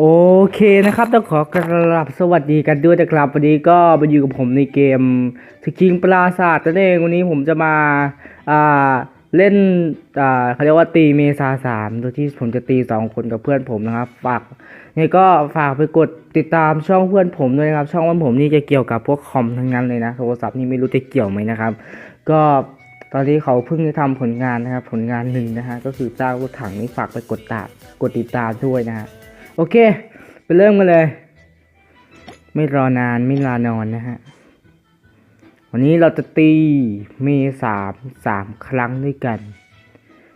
โอเคนะครับต้องขอกราบสวัสดีกันด้วยนะครับวันนี้ก็มาอยู่กับผมในเกมสกิงปราศาสตร์นั่นเองวันนี้ผมจะมาอ่าเล่นอ่าเขาเรียกว่าตีเมษาสามโดยที่ผมจะตีสองคนกับเพื่อนผมนะครับ ฝากนี่ก็ฝากไปกดติดตามช่องเพื่อนผมด้วยนะครับ ช่องเพื่อนผมนี่จะเกี่ยวกับพวกคอมทั้งนั้นเลยนะโทรศัพท์นี่ไม่รู้จะเกี่ยวไหมนะครับ ก็ตอนนี้เขาเพิ่งได้ทำผลงานนะครับ ผลงานหนึ่งนะฮะก็คือเจ้ารถถังนี่ฝากไปกดตามกดติดตามด้วยนะฮะ โอเค ไปเริ่มกันเลย ไม่รอนานไม่ลานอนนะฮะ วันนี้เราจะตีเมสามสามครั้งด้วยกัน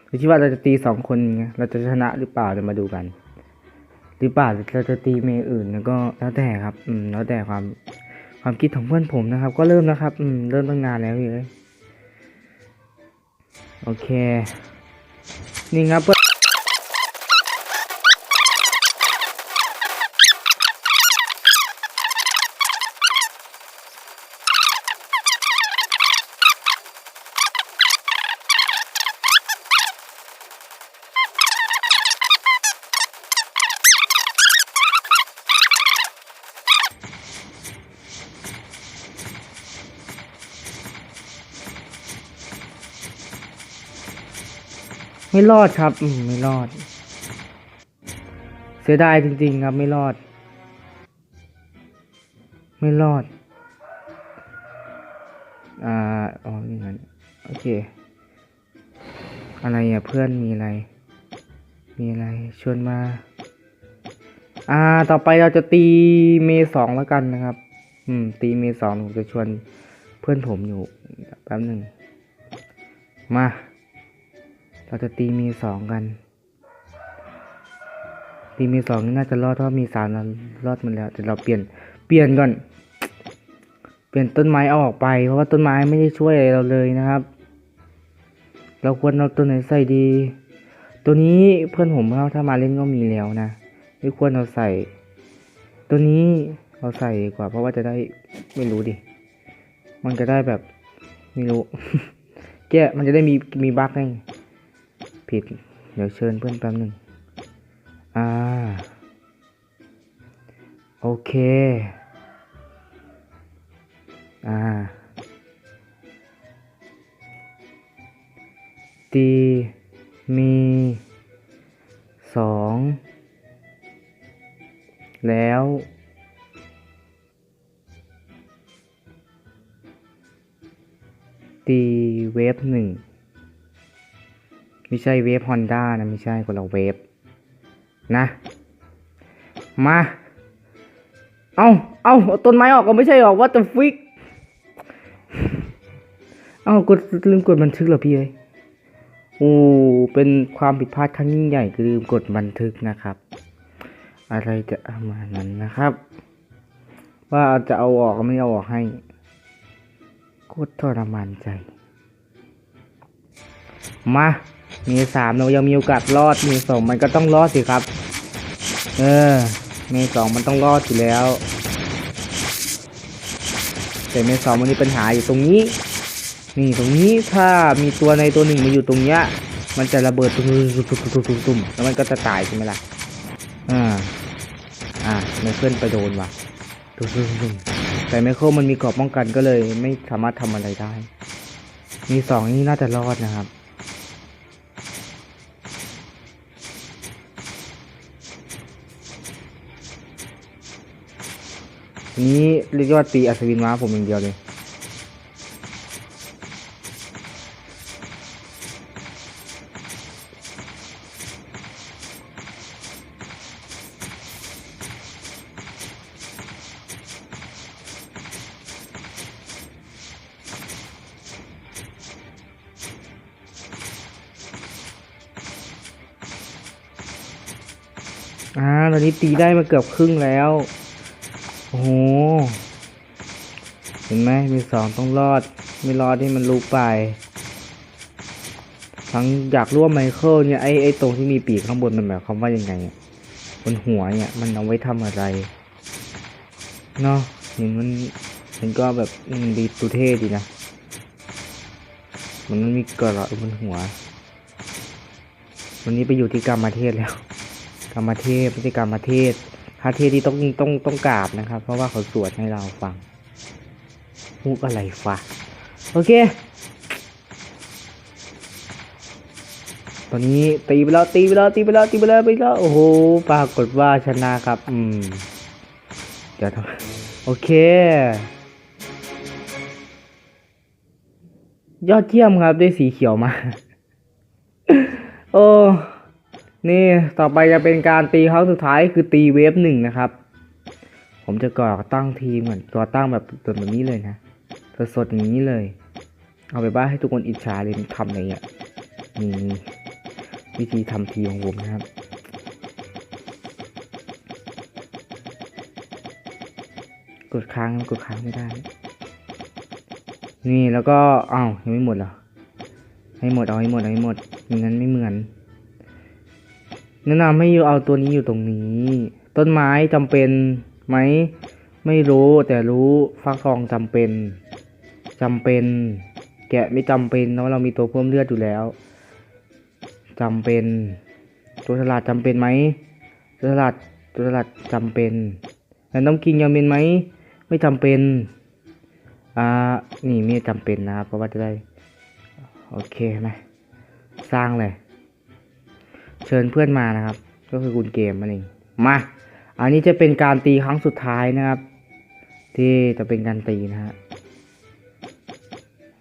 ดูที่ว่าเราจะตีสองคนไงเราจะชนะหรือเปล่าเดี๋ยวมาดูกัน หรือเปล่าเราจะตีเมอื่นแล้วก็แล้วแต่ครับ อืม แล้วแต่ความความคิดของเพื่อนผมนะครับ ก็เริ่มแล้วครับ อืม เริ่มตั้งนานแล้วเลยโอเค นี่ครับเพื่อน ไม่รอดครับ อืมไม่รอด เสียดายจริงๆครับ ไม่รอด ไม่รอด อ่าอ๋ออย่งนั้นโอเค อะไรอะเพื่อนมีอะไร มีอะไร ชวนมา อ่า ต่อไปเราจะตีเมสองแล้วกันนะครับ อืม ตีเมสองผมจะชวนเพื่อนผมอยู่แป๊บหนึ่งมา เราจะตีมีสองกัน ตีมีสองนี่น่าจะรอดเพราะมีสามเรารอดมันแล้วแต่เราเปลี่ยนเปลี่ยนก่อน เปลี่ยนต้นไม้เอาออกไป เพราะว่าต้นไม้ไม่ได้ช่วยอะไรเราเลยนะครับ เราควรเอาตัวไหนใส่ดี ตัวนี้เพื่อนผมเขาถ้ามาเล่นก็มีแล้วนะไม่ควรเอาใส่ ตัวนี้เราใส่ดีกว่า เพราะว่าจะได้ไม่รู้ดิมันจะได้แบบไม่รู้แกมันจะได้มีมีบั๊กไง ผิด เดี๋ยวเชิญเพื่อนแป๊บหนึ่งอ่า โอเค อ่า ตีมีสองแล้ว ตีเวฟหนึ่ง ไม่ใช่เวฟฮอนด้านะไม่ใช่คนละเวฟนะ มา เอาเอาเอาต้นไม้ออกก็ไม่ใช่หรอกว่าจะฟิก เอากดลืมกดบันทึกเหรอพี่เอ้ยโอ้ เป็นความผิดพลาดครั้งยิ่งใหญ่คือลืมกดบันทึกนะครับ อะไรจะเอามานั้นนะครับ ว่าจะเอาออกก็ไม่เอาออกให้โคตรทรมานใจ มา มีสามเรายังมีโอกาสรอดมีสองมันก็ต้องรอดสิครับ เออมีสองมันต้องรอดอยู่แล้ว แต่เมสองมันมีปัญหาอยู่ตรงนี้ นี่ตรงนี้ถ้ามีตัวในตัวหนึ่งมาอยู่ตรงเนี้ย มันจะระเบิดตุ้มตุ้มตุ้มตุ้มตุ้มตุ้มแล้วมันก็จะตายใช่ไหมล่ะอ่าอ่าไมเคิลไปโดนว่ะตุ้มตุ้มตุ้มแต่ไมเคิลมันมีเกราะป้องกันก็เลย ไม่สามารถทำอะไรได้ มีสองนี่น่าจะรอดนะครับ นี้เรียกว่าตีอัศวินม้าผมอย่างเดียวเลยอ่าตอนนี้ตีได้มาเกือบครึ่งแล้ว โอ้โห เห็นไหมมีสองต้องรอด ไม่รอดที่มันรู้ไป ทั้งอยากร่วมไมเคิลเนี่ยไอไอตรงที่มีปีกข้างบนมันหมายความว่ายังไงบนหัวเนี่ย มันเอาไว้ทำอะไร เนาะเห็นมันมันก็แบบดีตุเท่ดีนะ มันมันมีกระบนหัว วันนี้ไปอยู่ที่กรรมเทศแล้ว กรรมเทพไม่ใช่กรรมเทศ พระเทศที่ต้องต้องต้องกราบนะครับ เพราะว่าเขาสวดให้เราฟังมุกอะไรฟะโอเค ตอนนี้ตีไปแล้วตีไปแล้วตีไปแล้วตีไปแล้วไปแล้วโอ้โหปรากฏว่าชนะครับ อืมเดี๋ยวทำโอเค ยอดเยี่ยมครับได้สีเขียวมา โอ้ นี่ต่อไปจะเป็นการตีครั้งสุดท้ายคือตีเวฟหนึ่งนะครับ ผมจะก่อตั้งทีมเหมือนก่อตั้งแบบตัวแบบนี้เลยนะสดๆอย่างนี้เลย เอาไปบ้าให้ทุกคนอิจฉาเลยทำอะไรอะนี่วิธีทำทีมของผมนะครับกดค้างกดค้างไม่ได้ นี่แล้วก็อ้าวยังไม่หมดเหรอให้หมดเอาให้หมดเอาให้หมดไม่งั้นไม่เหมือน แนะนำให้อยู่เอาตัวนี้อยู่ตรงนี้ ต้นไม้จำเป็นไหม ไม่รู้แต่รู้ฟักทองจำเป็นจำเป็น แกะไม่จำเป็นเพราะเรามีตัวเพิ่มเลือดอยู่แล้วจำเป็น ตัวสลัดจำเป็นไหมตัวสลัดตัวสลัดจำเป็นแล้วน้ำกินจำเป็นไหมไม่จำเป็นอ่านี่ไม่จำเป็นนะครับเพราะว่าจะได้ โอเคไหมสร้างเลย เชิญเพื่อนมานะครับ ก็คือคุณเกมนั่นเองมา อันนี้จะเป็นการตีครั้งสุดท้ายนะครับ ที่จะเป็นการตีนะฮะ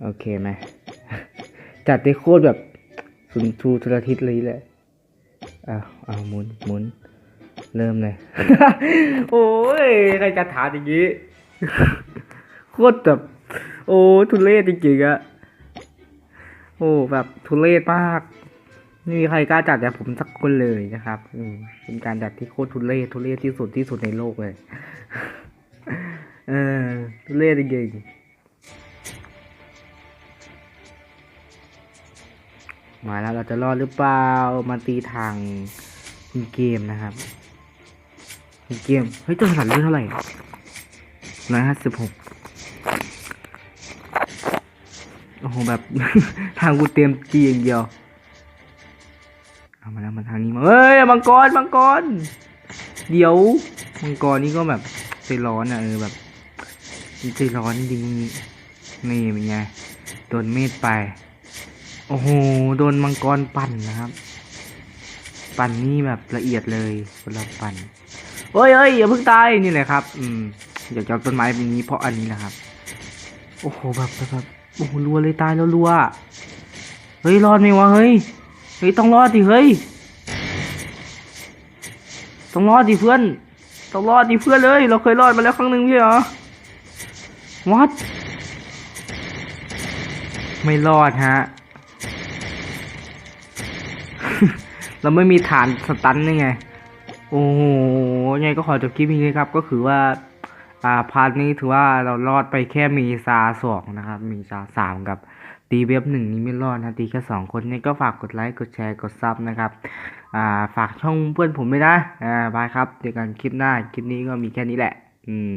โอเคไหมจัดได้โคตรแบบสุนทรูทุรทิศเลยแหละอ้าวอ้าวหมุนหมุน เริ่มเลย โอ้ยใครจะถามอย่างนี้ โคตรแบบ โอ้ทุเรศจริงๆอะโอ้แบบทุเรศมาก ไม่มีใครกล้าจัดแบบผมสักคนเลยนะครับ อืมเป็นการจัดที่โคตรทุเรศทุเรศที่สุดที่สุดในโลกเลย เออทุเรศจริงมาแล้วเราจะรอดหรือเปล่า มาตีทางคุณเกมนะครับคุณเกม เฮ้ยตัวสั่นเรื่องเท่าไหร่ร้อยห้าสิบหกโอ้โหแบบ ทางกูเตรียมจีอย่างเดียว เอามาแล้วมาทางนี้มาเฮ้ยมังกรมังกร เดี๋ยวมังกรนี่ก็แบบใจร้อนอะเออแบบใจร้อนจริงๆนี่เป็นไงโดนเมฆไป โอ้โหโดนมังกรปั่นนะครับ ปั่นนี่แบบละเอียดเลยเวลาปั่นเฮ้ยเฮ้ยอย่าเพิ่งตายนี่แหละครับอืมอยากจะเอาต้นไม้แบบนี้เพราะอันนี้แหละครับ โอ้โหแบบแบบโอ้โหรัวเลยตายแล้วรัวเฮ้ยรอดไหมวะเฮ้ย ฮ้ยต้องรอดดิเฮ้ยต้องรอดดิเพื่อนต้องรอดดิเพื่อนเลย เราเคยรอดมาแล้วครั้งหนึ่งพี่เหรอวัดไม่รอดฮะ เราไม่มีฐานสตันนี่ไง โอ้โหยังไงก็ขอจบคลิปนี้นะครับ ก็คือว่า อ่าพาร์ทนี้ถือว่าเรารอดไปแค่มีซาสองนะครับ มีซาสามกับ ตีเว็บหนึ่งนี้ไม่รอดนะตีแค่สองคนนี่ก็ฝากกดไลค์กดแชร์กดซับนะครับอ่าฝากช่องเพื่อนผมด้วยนะอ่าบายครับเจอกันคลิปหน้าคลิปนี้ก็มีแค่นี้แหละ อืม